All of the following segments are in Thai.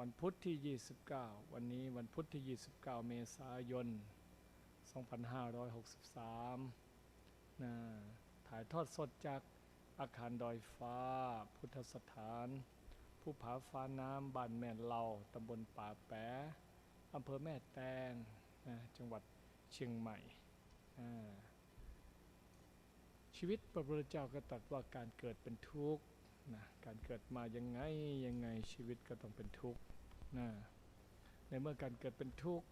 วันพุธที่ 29 วันนี้วันพุธที่ 29 เมษายน 2563นะถ่ายทอดสดจากอาคารดอยฟ้า พุทธสถาน ผู้ผาฟ้าน้ำบ้านแม่เหล่าตำบลป่าแปะอำเภอแม่แตงนะจังหวัดเชียงใหม่ ชีวิตพระพุทธเจ้าก็ตรัสว่าการเกิดเป็นทุกข์ นะการเกิดมายังไงยังไงชีวิตก็ต้องเป็นทุกข์นะในเมื่อการเกิดเป็นทุกข์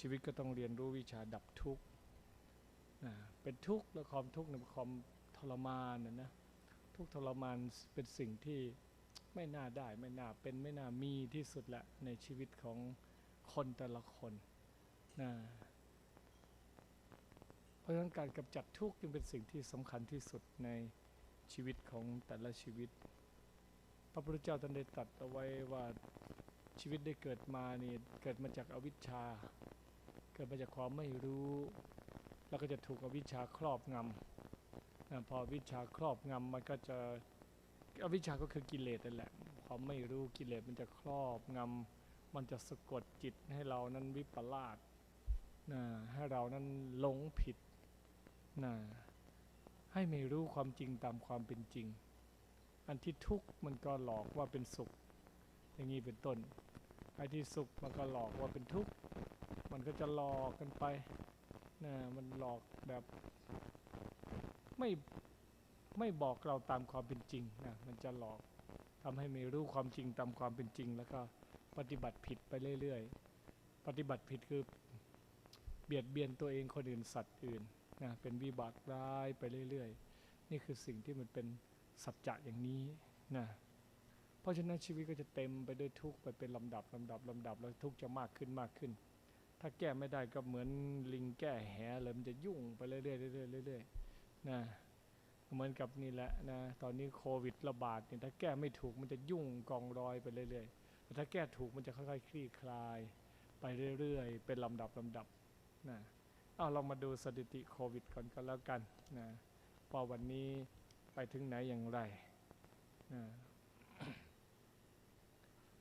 ชีวิตก็ต้องเรียนรู้วิชาดับทุกข์นะเป็นทุกข์และความทุกข์ในความทรมานนะนะทุกข์ทรมานเป็นสิ่งที่ไม่น่าได้ไม่น่าเป็นไม่น่ามีที่สุดละในชีวิตของคนแต่ละคนนะเพราะฉะนั้นการกำจัดทุกข์จึงเป็นสิ่งที่สำคัญที่สุดใน ชีวิตของแต่ละชีวิต พระพุทธเจ้าท่านได้ตรัสเอาไว้ว่าชีวิตได้เกิดมานี่เกิดมาจากอวิชชา เกิดมาจากความไม่รู้ แล้วก็จะถูกอวิชชาครอบงำนะพออวิชชาครอบงำมันก็จะอวิชชาก็คือกิเลสนั่นแหละความไม่รู้กิเลสมันจะครอบงำมันจะสะกดจิตให้เรานั้นวิปลาสนะให้เรานั้นหลงผิดนะ ให้ไม่รู้ความจริงตามความเป็นจริง อันที่ทุกข์มันก็หลอกว่าเป็นสุข อย่างนี้เป็นต้นไอ้ที่สุขมันก็หลอกว่าเป็นทุกข์ มันก็จะหลอกกันไปนะมันหลอกแบบไม่ไม่บอกเราตามความเป็นจริงนะ มันจะหลอกทำให้ไม่รู้ความจริงตามความเป็นจริง แล้วก็ปฏิบัติผิดไปเรื่อยๆ ปฏิบัติผิดคือเบียดเบียนตัวเองคนอื่นสัตว์อื่น นะเป็นวิบากร้ายไปเรื่อยๆ นี่คือสิ่งที่มันเป็นสัจจะอย่างนี้นะเพราะฉะนั้นชีวิตก็จะเต็มไปด้วยทุกข์ไปเป็นลำดับลำดับลำดับแล้วทุกข์จะมากขึ้นมากขึ้น ถ้าแก้ไม่ได้ก็เหมือนลิงแก้แหเลยมันจะยุ่งไปเรื่อยๆเรื่อยๆเรื่อยๆนะเหมือนกับนี่แหละนะตอนนี้โควิดระบาดเนี่ยถ้าแก้ไม่ถูกมันจะยุ่งกองรอยไปเรื่อยๆแต่ถ้าแก้ถูกมันจะค่อยๆคลี่คลาย ไปเรื่อยๆ เป็นลำดับลำดับนะ เอาเรามาดูสถิติโควิดก่อนก็แล้วกันนะว่าวันนี้ไปถึงไหนอย่างไรนะ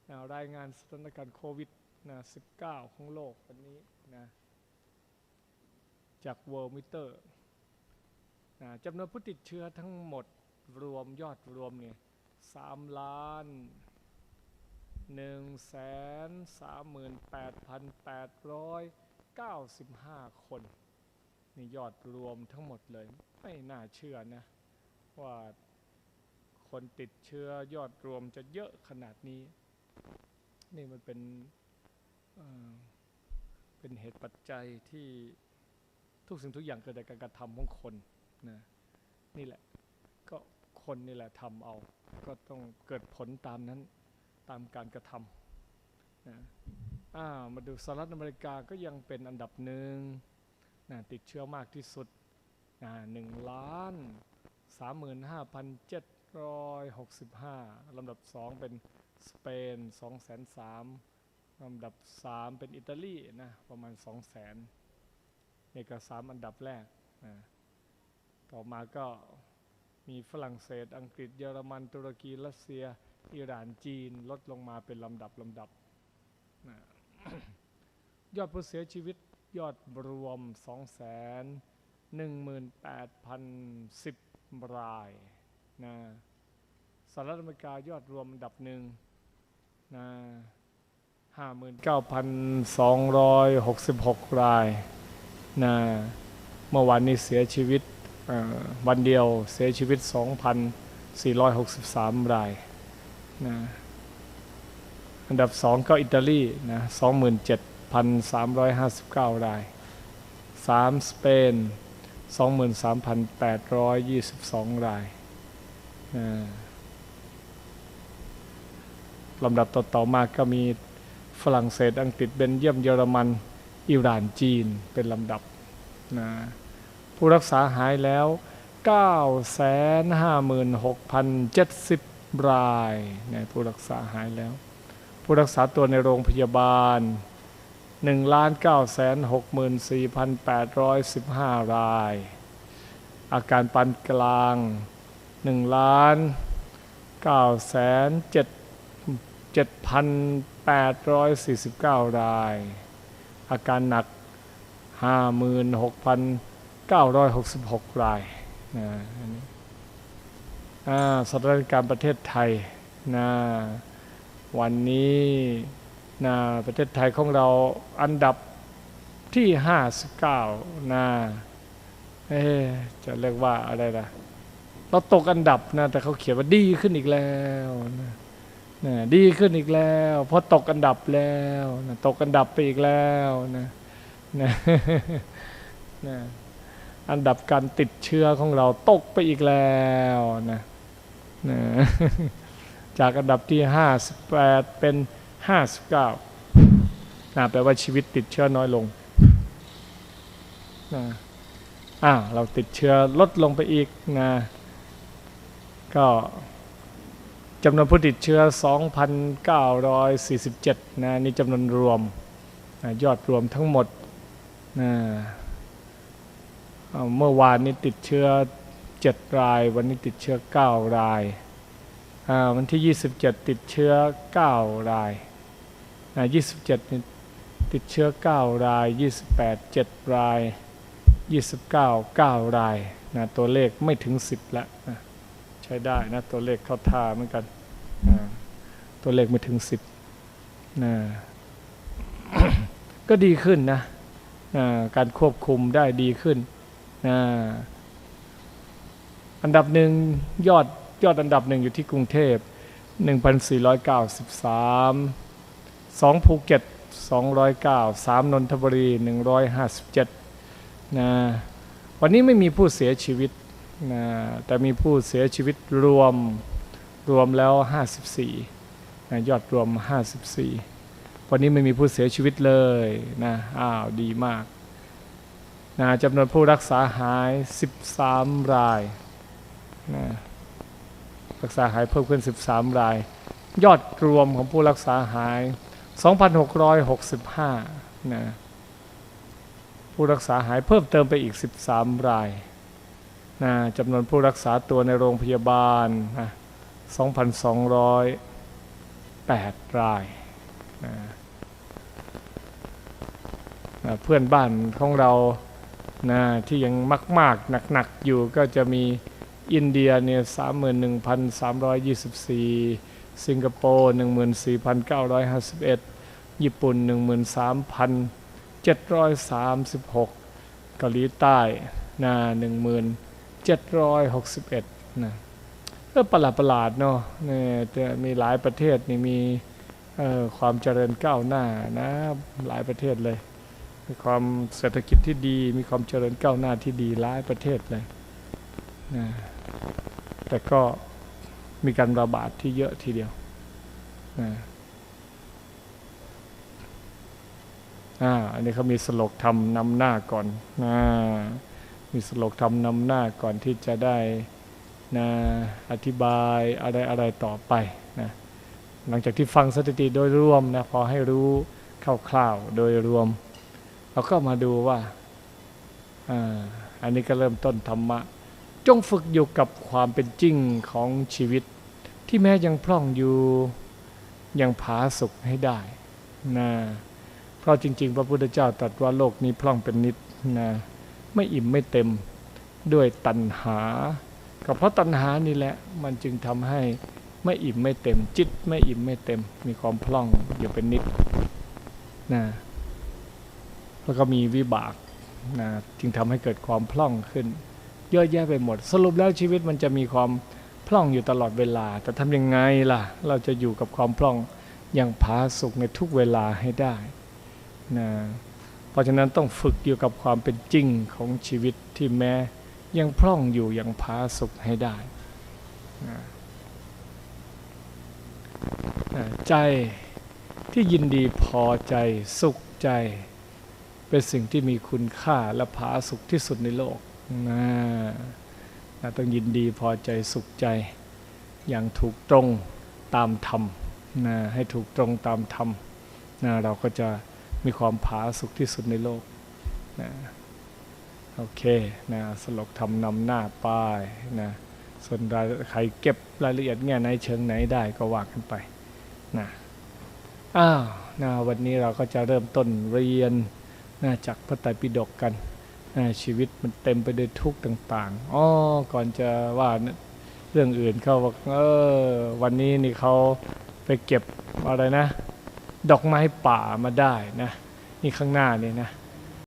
นะรายงานสถานการณ์โควิดนะ19 ของโลกวันนี้นะจาก World Meter นะจำนวนผู้ติดเชื้อทั้งหมดรวมยอดรวมเนี่ย3ล้าน1แสน 95 คนนี่ยอดรวมทั้งหมดเลย ไม่น่าเชื่อนะ ว่าคนติดเชื้อยอดรวมจะเยอะขนาดนี้ นี่มันเป็นเเป็นเหตุปัจจัยที่ทุกสิ่งทุกอย่างเกิดจากการกระทำของคนนะนี่แหละก็คนนี่แหละทำเอา ก็ต้องเกิดผลตามนั้นตามการกระทำนะ อ่ามาดูสหรัฐอเมริกาก็ยังเป็นอันดับหนึ่งนะติดเชื้อมากที่สุดนะหนึ่งล้านสามหมื่นห้าพันเจ็ดร้อยหกสิบห้าลำดับสองเป็นสเปนสองแสนสามลำดับสามเป็นอิตาลีนะประมาณสองแสนนี่ก็สามอันดับแรกนะต่อมาก็มีฝรั่งเศส อังกฤษ เยอรมัน ตุรกี รัสเซีย อิหร่าน จีน ลดลงมาเป็นลำดับลำดับนะ ยอดผู้เสียชีวิตยอดรวม 2 1 8 0 1 0 รายนะสหรัฐอเมริกายอดรวมดับหนึ่งนะ59,266 รายนะเมื่อวานนี้เสียชีวิตวันเดียวเสียชีวิต 2,463 รายนะ อันดับสองก็อิตาลีนะ27,359 ราย 3 สเปน 23,822 รายนะลำดับต่อๆมาก็มีฝรั่งเศสอังกฤษเบนเยียมเยอรมัน อิหร่านจีนเป็นลำดับนะผู้รักษาหายแล้ว 956,070 รายนะผู้รักษาหายแล้ว ผู้รักษาตัวในโรงพยาบาล 1,964,815 ราย อาการปานกลาง 1 9 7 7,849 ราย อาการหนัก 56,966 รายนะอันนี้อ่สถานการณ์ประเทศไทยนะ วันนี้นะประเทศไทยของเราอันดับที่ 59นะเอ๊จะเรียกว่าอะไรล่ะ เราตกอันดับนะ แต่เขาเขียนว่าดีขึ้นอีกแล้วนะนะดีขึ้นอีกแล้วเพราะตกอันดับแล้วนะตกอันดับไปอีกแล้วนะนะนะอันดับการติดเชื้อของเราตกไปอีกแล้วนะนะ จากอันดับที่ 58 เป็น 59นะแปลว่าชีวิตติดเชื้อน้อยลงนะอ่าเราติดเชื้อลดลงไปอีกนะก็จำนวนผู้ติดเชื้อ 2,947 นะนี่จำนวนรวมนะยอดรวมทั้งหมดนะเเมื่อวานนี้ติดเชื้อ 7 ราย วันนี้ติดเชื้อ 9 ราย วันที่ 27 ติดเชื้อ 9 รายนะ27 ติดเชื้อ 9 ราย 28 7 ราย 29 9 รายนะตัวเลขไม่ถึง 10ละนะใช้ได้นะตัวเลขเข้าท่าเหมือนกันอ่าตัวเลขไม่ถึงสิบนะก็ดีขึ้นนะอ่าการควบคุมได้ดีขึ้นนะอันดับหนึ่งยอด ยอดอันดับหนึ่งอยู่ที่กรุงเทพ 1,493 2 ภูเก็ต 209 3 นนทบุรี 157นะวันนี้ไม่มีผู้เสียชีวิตนะแต่มีผู้เสียชีวิตรวมรวมแล้ว 54นะยอดรวม 54 วันนี้ไม่มีผู้เสียชีวิตเลยนะอ้าวดีมากนะจำนวนผู้รักษาหาย 13 รายนะ รักษาหายเพิ่มขึ้น 13 ราย ยอดรวมของผู้รักษาหาย 2,665นะผู้รักษาหายเพิ่มเติมไปอีก 13 รายนะจำนวนผู้รักษาตัวในโรงพยาบาลนะ2,208 รายนะนะเพื่อนบ้านของเรานะที่ยังมาก ๆ หนัก ๆ อยู่ก็จะมี อินเดียเนี่ย31,324สิงคโปร์14,951ญี่ปุ่น13,736เกาหลีใต้นะ10,000 761นะเออประหลาดประหลาดเนาะเนี่ยจะมีหลายประเทศนี่มีความเจริญก้าวหน้านะหลายประเทศเลย มีความเศรษฐกิจที่ดี มีความเจริญก้าวหน้าที่ดีหลายประเทศเลยนะ แต่ก็มีการระบาดที่เยอะทีเดียวอ่าอันนี้เขามีสโลกธรรมนำหน้าก่อนนะมีสโลกธรรมนำหน้าก่อนที่จะได้นะอธิบายอะไรอะไรต่อไปนะหลังจากที่ฟังสถิติโดยรวมนะพอให้รู้คร่าวๆโดยรวม เราก็มาดูว่าอ่าอันนี้ก็เริ่มต้นธรรมะ จงฝึกอยู่กับความเป็นจริงของชีวิต ที่แม้ยังพร่องอยู่ยังผาสุกให้ได้นะเพราะจริง ๆ พระพุทธเจ้าตรัสว่าโลกนี้พร่องเป็นนิดนะไม่อิ่มไม่เต็มด้วยตัณหา ก็เพราะตัณหานี่แหละมันจึงทำให้ไม่อิ่มไม่เต็ม จิตไม่อิ่มไม่เต็ม มีความพร่องอยู่เป็นนิดนะแล้วก็มีวิบากนะจึงทำให้เกิดความพร่องขึ้น เยอะแยะไปหมด สรุปแล้วชีวิตมันจะมีความพร่องอยู่ตลอดเวลา แต่ทำยังไงล่ะ เราจะอยู่กับความพร่องอย่างผาสุกในทุกเวลาให้ได้นะเพราะฉะนั้นต้องฝึกอยู่กับความเป็นจริงของชีวิตที่แม้ยังพร่องอยู่อย่างผาสุกให้ได้นะใจที่ยินดีพอใจสุขใจ เป็นสิ่งที่มีคุณค่าและผาสุขที่สุดในโลก นะนะต้องยินดีพอใจสุขใจ อย่างถูกตรงตามธรรมนะให้ถูกตรงตามธรรมนะเราก็จะมีความผาสุกที่สุดในโลกนะโอเคนะสลกทำนำหน้าป้ายนะส่วนใครเก็บรายละเอียดแง่ไหนเชิงไหนได้ก็ว่ากันไปนะอ้าวนะวันนี้เราก็จะเริ่มต้นเรียนนะจากพระไตรปิฎกกัน ชีวิตมันเต็มไปด้วยทุกข์ต่างๆอ๋อก่อนจะว่าเรื่องอื่นเขาบอกเออวันนี้นี่เขาไปเก็บอะไรนะ ดอกไม้ป่ามาได้นะ นี่ข้างหน้านี่นะ